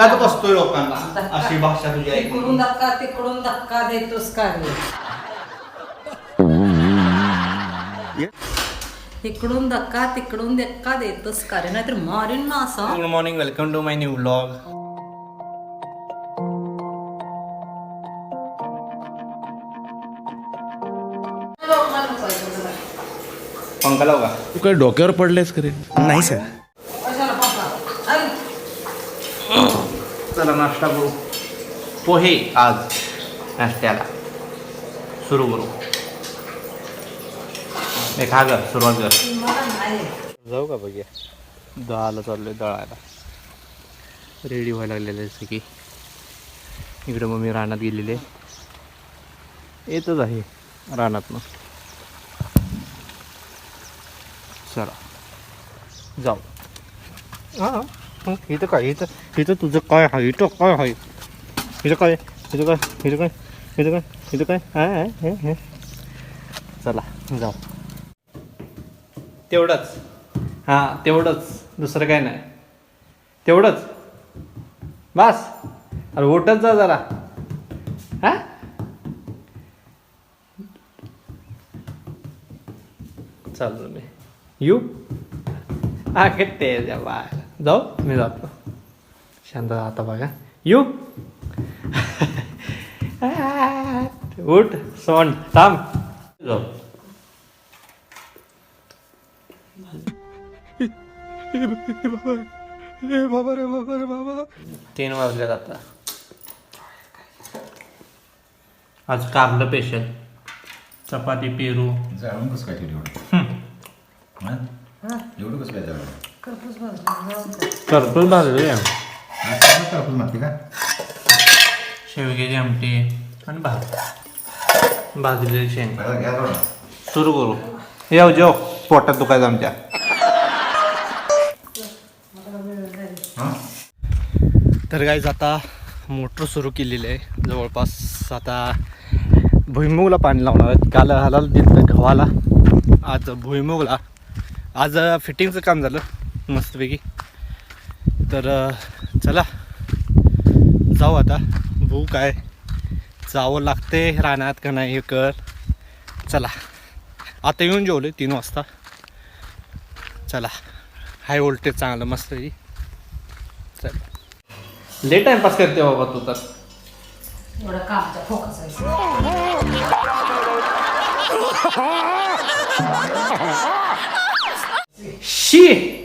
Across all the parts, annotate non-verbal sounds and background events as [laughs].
त्यात बसतोय लोकांना. अशी भाषा तुझी इकडून ऐकून. धक्का तिकडून धक्का देतोस का रे? इकडून धक्का तिकडून धक्का देतोस का रे? नाहीतर मारीन ना असा. Good morning welcome to my new vlog पंखा लावू का? तू काय डोक्यावर पडलेस करे नाही सर चला नाश्ता करू. पोहे आज. नाश्त्याला. सुरू करू. एक हा सुरुवात कर. जाऊ का बघूया. दळाला चाललोय दळायला. रेडी व्हायला लागलेलं जसं की इकडं मम्मी रानात गेलेले येतच आहे रानातनं. चला. जाऊ. हां. इथं काय? इथं इथं तुझं काय आहे? इथं काय आहे? इथं काय? इथं काय? इथं काय? इथं काय? इथं काय? आहे, हे, चला जाऊ. तेवढंच. हां तेवढंच. दुसरं काय नाही. तेवढंच. बस. अरे उठत जा जरा. हा? चालू मी. यू. हा ते बाय जाऊ? मी जातो. शांत आता बघा. येऊ [laughs] उठ सोंड थांब. जाऊ. तीन वाजल्यात आता. आज कारलं स्पेशल चपाती पेरू. जाळून कसं काय ठेवलं एवढं? हा? एवढं कसं काय जाळून करतो भाजलं करपूस मागते का शेवग्याची आमटी आणि भात भाजलेली शेंग सुरू करू येऊ जेव पोटात दुखायचं आमच्या तर गाईज आता मोटर सुरू केलेली आहे. जवळपास आता भुईमुगला पाणी लावणार आहे काल ह्याला दिलं गव्हाला. आज भुईमुगला. आज फिटिंगचं काम झालं. मस्तपैकी. तर चला. जाऊ आता. बघू काय जावं लागते रानात का नाही हे कर चला. आता येऊन जेवले तीन वाजता. चला. हाय व्होल्टेज चांगलं मस्तपैकी. चला. लेट टाइमपास करते बाबा तू तर. शी!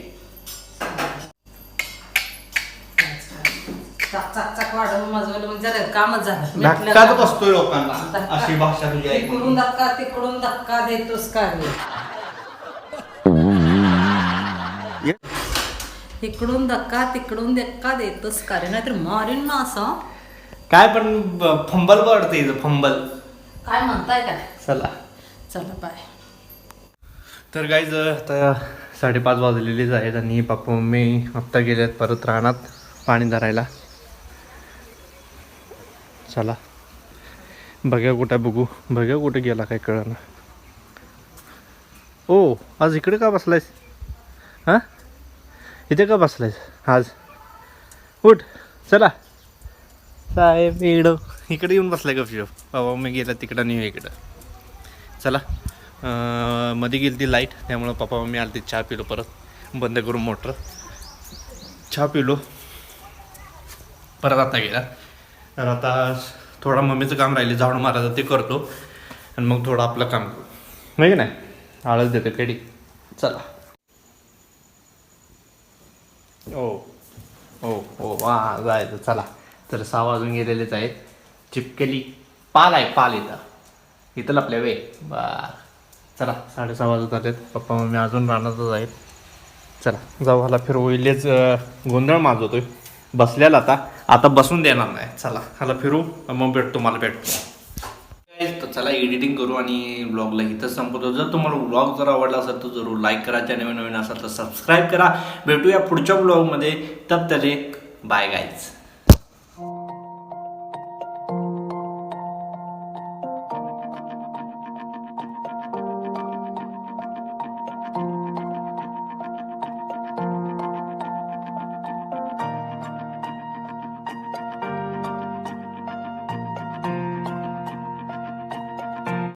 मग जरा कामच झालं. धक्काच बसतोय लोकांना. धक्का. अशी भाषा तुझी इकडून ऐकून धक्का तिकडून धक्का देतोस का रे? इकडून धक्का तिकडून धक्का देतोस का रे? नाहीतर मारीन ना असं. काय पण ब- फंबल पडते फंबल. काय म्हणताय काय? चला. चला बाय. तर गाईज आता साडेपाच वाजलेलीच आहेत आणि पप्पा मम्मी आत्ता गेल्यात परत रानात पाणी धरायला. चला. बघ्या कुठं बघू. बघ्या कुठे गेला काय कळना ओ आज इकडे का बसलायस? हां? इथे का बसलायस? आज? उठ चला. साहेब इकडं. इकडे येऊन बसलाय गपशो बाबा मी गेला तिकडं नाही इकडं. चला. मध्ये गेली ती लाइट त्यामुळं पप्पा मम्मी आली चहा पिलो परत. बंद करून मोटर. चहा पिलो. परत आता गेला. तर आता थोडा मम्मीचं काम राहिले झाडू मारायचं ते करतो. आणि मग थोडं आपलं काम करू. नाही की नाही? आळस देते केडी चला. ओ ओ ओ वा जायचं. चला. तर सहा वाजून गेलेलेच आहेत. चिपकेली पाल आहे पाल इथं. इथं लपल्या वे बर. चला साडेसहा वाजत आलेत. पप्पा मम्मी अजून राहणारच आहेत. चला जाऊ ह्याला फिरवू. इलेच गोंधळ माजवतोय. बसल्याला आता. आता बसून देणार नाही. चला ह्याला फिरू मग भेटतो मला भेटतो तर चला एडिटिंग करू आणि ब्लॉगला इथं संपवतो. जर तुम्हाला ब्लॉग जर आवडला असेल तर जरूर लाईक करा. चॅनल नवीन असेल तर सबस्क्राईब करा. भेटूया पुढच्या ब्लॉगमध्ये तब तले बाय गाईज